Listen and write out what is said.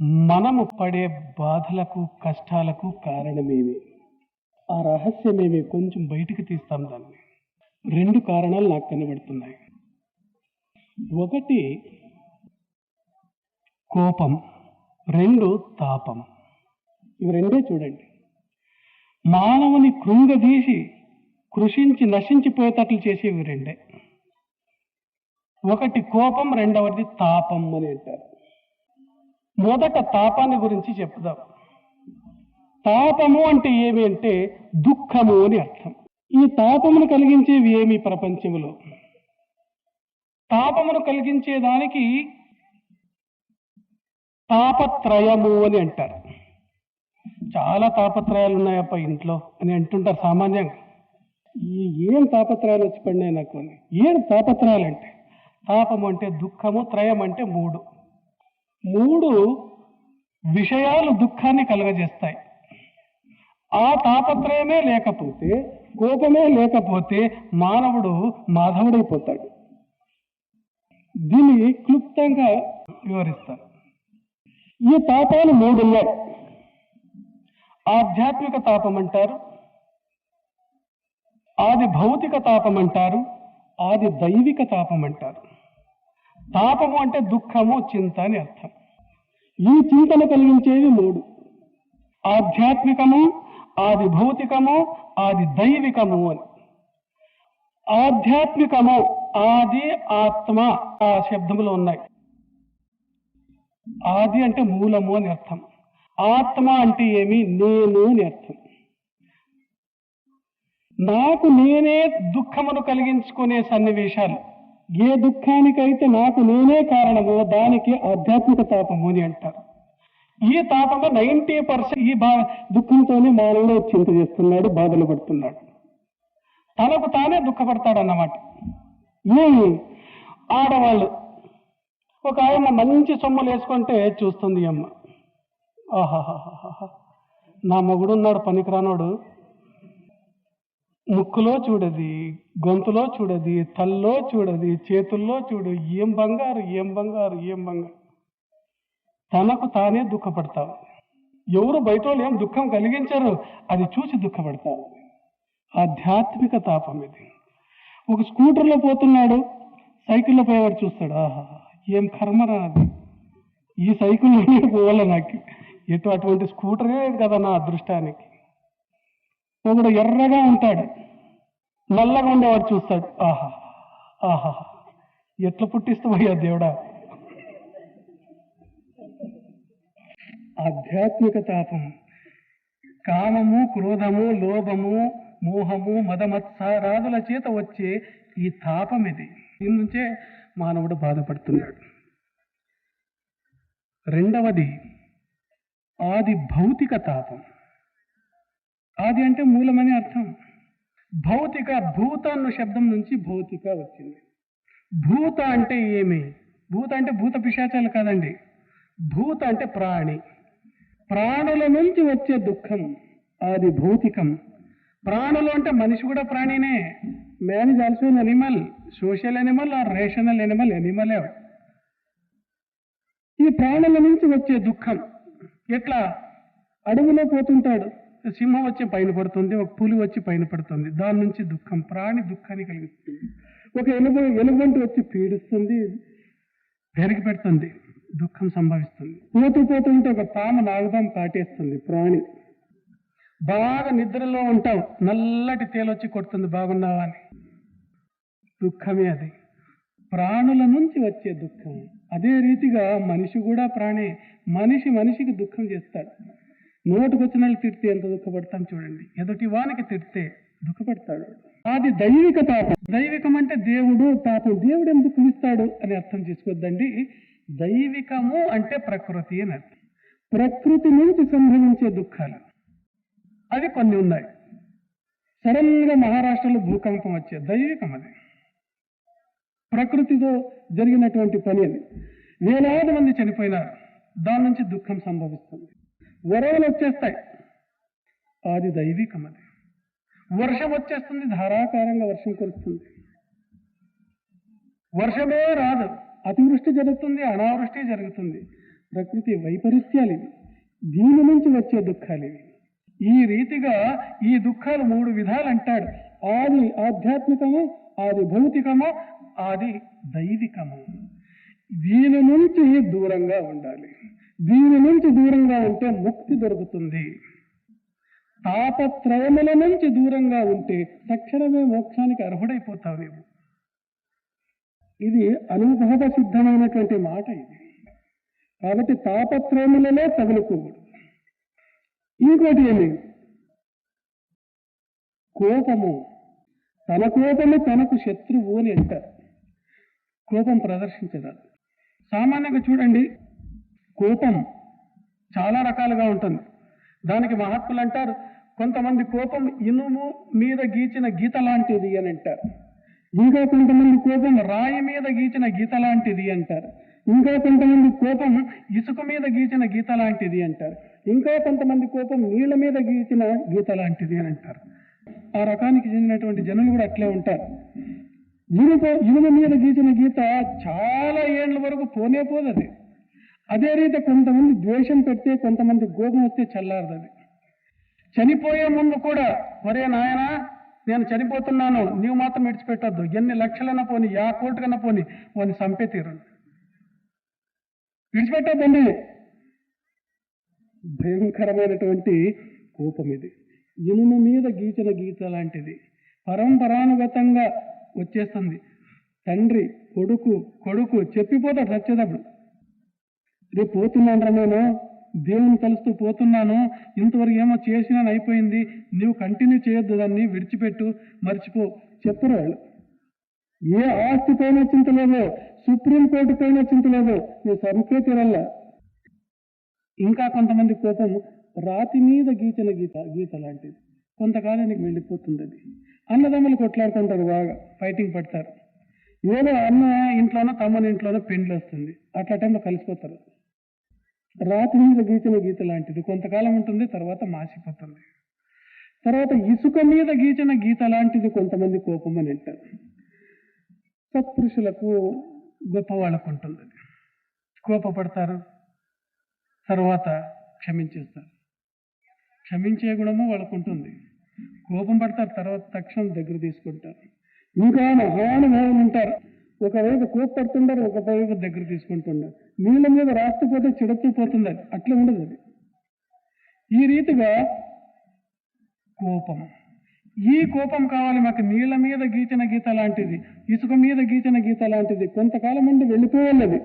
మనము పడే బాధలకు కష్టాలకు కారణమేమి? ఆ రహస్యమేమి కొంచెం బయటికి తీస్తాం దాన్ని. రెండు కారణాలు నాకు కనబడుతున్నాయి. ఒకటి కోపం. రెండు తాపం. ఇవి రెండే చూడండి. మానవుని కృంగదీసి కృషించి నశించిపోయేటట్లు చేసేవి రెండే. ఒకటి కోపం. రెండవది తాపం అని అంటారు. మొదట తాపాన్ని గురించి చెప్దాం తాపము అంటే ఏమి అంటే దుఃఖము అని అర్థం. ఈ తాపమును కలిగించేవి ఏమి ప్రపంచంలో? తాపమును కలిగించే దానికి తాపత్రయము అని అంటారు. చాలా తాపత్రయాలు ఉన్నాయప్ప ఇంట్లో అని అంటుంటారు సామాన్యంగా. ఈ ఏం తాపత్రయాలు వచ్చి పడినాయి నాకు అని? ఏం తాపత్రయాలు అంటే తాపం అంటే దుఃఖము త్రయం అంటే మూడు. మూడు విషయాలు దుఃఖాన్ని కలగజేస్తాయి. ఆ తాపత్రయమే లేకపోతే కోపమే లేకపోతే మానవుడు మాధవుడైపోతాడు. దీన్ని క్లుప్తంగా వివరిస్తారు ఈ తాపాలు మూడు ఉన్నాయి ఆధ్యాత్మిక తాపం అంటారు ఆది భౌతిక తాపం అంటారు ఆది దైవిక తాపం అంటారు. తాపము అంటే దుఃఖము చింత అని అర్థం. ఈ చింతను కలిగించేవి మూడు. ఆధ్యాత్మికము ఆది భౌతికము ఆది దైవికము అని. ఆధ్యాత్మికము ఆది ఆత్మ ఆ శబ్దములు ఉన్నాయి. ఆది అంటే మూలము అని అర్థం. ఆత్మ అంటే ఏమి? నేను అని అర్థం. నాకు నేనే దుఃఖమును కలిగించుకునే సన్నివేశాలు. ఏ దుఃఖానికైతే నాకు నేనే కారణమో దానికి ఆధ్యాత్మిక తాపము అని అంటారు. ఈ తాపంలో నైంటీ పర్సెంట్ ఈ బా దుఃఖంతోనే మానవుడు చింత చేస్తున్నాడు బాధలు పడుతున్నాడు. తనకు తానే దుఃఖపడతాడు అన్నమాట ఈ ఆడవాళ్ళు ఒక ఆయమ్మ మంచి సొమ్ములు వేసుకుంటే చూస్తుంది ఈ అమ్మ. ఆహాహాహాహా నా మొగుడున్నాడు పనికిరానోడు. ముక్కులో చూడది గొంతులో చూడది తల్లో చూడది చేతుల్లో చూడు. ఏం బంగారు ఏం బంగారు ఏం బంగారు? తనకు తానే దుఃఖపడతావు. ఎవరు బయట ఏం దుఃఖం కలిగించారు అది చూసి దుఃఖపడతావు. ఆధ్యాత్మిక తాపం ఇది. ఒక స్కూటర్లో పోతున్నాడు సైకిల్లో పోయేవాడు చూస్తాడు. ఆహా ఏం కర్మరా అది. ఈ సైకిల్లోనే పోవాలి నాకు? ఎటు అటువంటి స్కూటరే కదా నా అదృష్టానికి. ఒకడు ఎర్రగా ఉంటాడు నల్లగా ఉండేవాడు చూస్తాడు. ఆహా ఆహా ఎట్లా పుట్టిస్తావయ్యా దేవుడా? ఆధ్యాత్మిక తాపం. కామము క్రోధము లోభము మోహము మదమత్సారాదుల చేత వచ్చే ఈ తాపం ఇది. దీని నుంచే మానవుడు బాధపడుతున్నాడు. రెండవది ఆది భౌతిక తాపం. ఆది అంటే మూలమని అర్థం. భౌతిక భూత అన్న శబ్దం నుంచి భౌతిక వచ్చింది. భూత అంటే ఏమి? భూత అంటే భూత పిశాచాలు కాదండి. భూత అంటే ప్రాణి. ప్రాణుల నుంచి వచ్చే దుఃఖం అది భౌతికం. ప్రాణులు అంటే మనిషి కూడా ప్రాణినే. Man is also animal. Social animal or rational animal అనిమలే ఈ ప్రాణుల నుంచి వచ్చే దుఃఖం ఎట్లా? అడవిలో పోతుంటాడు. సింహం వచ్చి పైన పడుతుంది ఒక పులి వచ్చి పైన పడుతుంది. దాని నుంచి దుఃఖం ప్రాణి దుఃఖాన్ని కలిగిస్తుంది. ఒక ఎలుగు ఎలుగుబంటి వచ్చి పీడిస్తుంది పెరిగి పెడుతుంది దుఃఖం సంభవిస్తుంది. పోతూ పోతుంటే ఒక పాము నాగదం కాటేస్తుంది ప్రాణి. బాగా నిద్రలో ఉంటావు నల్లటి తేలొచ్చి కొడుతుంది బాగున్నావా అని. దుఃఖమే అది. ప్రాణుల నుంచి వచ్చే దుఃఖం. అదే రీతిగా మనిషి కూడా ప్రాణే. మనిషి మనిషికి దుఃఖం చేస్తాడు. నోటుకొచ్చిన తిడితే ఎంత దుఃఖపడతాం చూడండి. ఎదుటి వానికి తిడితే దుఃఖపడతాడు. అది దైవిక పాపం. దైవికం అంటే దేవుడు పాపం. దేవుడు ఎందుకు పిలుస్తాడు అని అర్థం చేసుకోద్దండి దైవికము అంటే ప్రకృతి అని అర్థం. ప్రకృతి నుంచి సంభవించే దుఃఖాలు. అవి కొన్ని ఉన్నాయి. సడన్గా మహారాష్ట్రలో భూకంపం వచ్చే దైవికం అది. ప్రకృతితో జరిగినటువంటి పని అది. వేలాది మంది చనిపోయినారు. దాని నుంచి దుఃఖం సంభవిస్తుంది. వరవలు వచ్చేస్తాయి. అది దైవికం అది. వర్షం వచ్చేస్తుంది ధారాకారంగా వర్షం కురుస్తుంది. వర్షమే రాదు. అతివృష్టి జరుగుతుంది అనావృష్టి జరుగుతుంది. ప్రకృతి వైపరీత్యాలు ఇవి. దీని నుంచి వచ్చే దుఃఖాలు ఇవి. ఈ రీతిగా ఈ దుఃఖాలు మూడు విధాలు అంటాడు ఆది ఆధ్యాత్మికము ఆది భౌతికము ఆది దైవికము. దీని నుంచి దూరంగా ఉండాలి. దీని నుంచి దూరంగా ఉంటే ముక్తి దొరుకుతుంది. తాపత్రయముల నుంచి దూరంగా ఉంటే తక్షణమే మోక్షానికి అర్హుడైపోతావు నీవు. ఇది అనుభవ సిద్ధమైనటువంటి మాట ఇది. కాబట్టి తాపత్రయములలో తగులుకోకూడదు. ఇంకోటి ఏమి? కోపము. తన కోపము తనకు శత్రువు అని అంటారు. కోపం ప్రదర్శించరాదు సామాన్యంగా చూడండి కోపం చాలా రకాలుగా ఉంటుంది. దానికి మహాత్ములు అంటారు కొంతమంది కోపం ఇనుము మీద గీచిన గీత లాంటిది అని అంటారు. ఇంకా కొంతమంది కోపం రాయి మీద గీచిన గీత లాంటిది అంటారు. ఇంకా కొంతమంది కోపం ఇసుక మీద గీచిన గీత లాంటిది అంటారు. ఇంకా కొంతమంది కోపం నీళ్ళ మీద గీచిన గీత లాంటిది అని అంటారు. ఆ రకానికి చెందినటువంటి జనులు కూడా అట్లే ఉంటారు. ఇనుప ఇనుమ మీద గీచిన గీత చాలా ఏళ్ళ వరకు పోనే పోదు అదే రీతి కొంతమంది ద్వేషం పెడితే కొంతమంది కోపం వస్తే చల్లారదు అది. చనిపోయే ముందు కూడా ఒరే నాయన నేను చనిపోతున్నాను నీవు మాత్రం విడిచిపెట్టద్దు. ఎన్ని లక్షలైనా పోని యా కోటికైనా పోని వాడిని చంపే తీరండి విడిచిపెట్టద్దండి. భయంకరమైనటువంటి కోపం ఇది. ఇనుము మీద గీచిన గీత లాంటిది. పరంపరానుగతంగా వచ్చేస్తుంది. తండ్రి కొడుకు కొడుకు చెప్పిపోతాడు చచ్చేటప్పుడు. రేపు పోతున్నాను రా నేను. దేవుని కలుస్తూ పోతున్నాను. ఇంతవరకు ఏమో చేసినా అయిపోయింది. నువ్వు కంటిన్యూ చేయొద్దు దాన్ని విడిచిపెట్టు మర్చిపో. చెప్పరు వాళ్ళు? ఏ ఆస్తి పైన చింతలేదో సుప్రీంకోర్టు పైన చింతలేదో నువ్వు సంకే తీరల్లా ఇంకా కొంతమంది కోపం రాతి మీద గీచిన గీత గీత లాంటిది. కొంతకాలానికి వెళ్ళిపోతుంది అది అన్నదమ్ములు కొట్లాడుకుంటారు బాగా ఫైటింగ్ పడతారు. ఏదో అన్న ఇంట్లోనో తమ్మని ఇంట్లోనో పెండ్లు వస్తుంది. అట్లా టైంలో కలిసిపోతారు. రాత్రి మీద గీచిన గీత లాంటిది. కొంతకాలం ఉంటుంది తర్వాత మాసిపోతుంది. తర్వాత ఇసుక మీద గీచిన గీత లాంటిది కొంతమంది కోపం అని అంటారు. సత్పురుషులకు గొప్ప వాళ్ళకు ఉంటుంది. అది. కోపపడతారు తర్వాత క్షమించేస్తారు. క్షమించే గుణము వాళ్ళకు ఉంటుంది. కోపం పడతారు తర్వాత తక్షణం దగ్గర తీసుకుంటారు. ఇంకా మహానుభావులు ఉంటారు ఒకవైపు కోప్పడుతుంటారు ఒకవైపు దగ్గర తీసుకుంటున్నారు నీళ్ళ మీద రాస్తుపోతే చిడతూ పోతుంది అది అట్లా ఉండదు అది. ఈ రీతిగా కోపం. ఈ కోపం కావాలి మాకు. నీళ్ళ మీద గీచిన గీత లాంటిది ఇసుక మీద గీచిన గీత లాంటిది. కొంతకాలం ఉండి వెళ్ళిపోవాలి అది.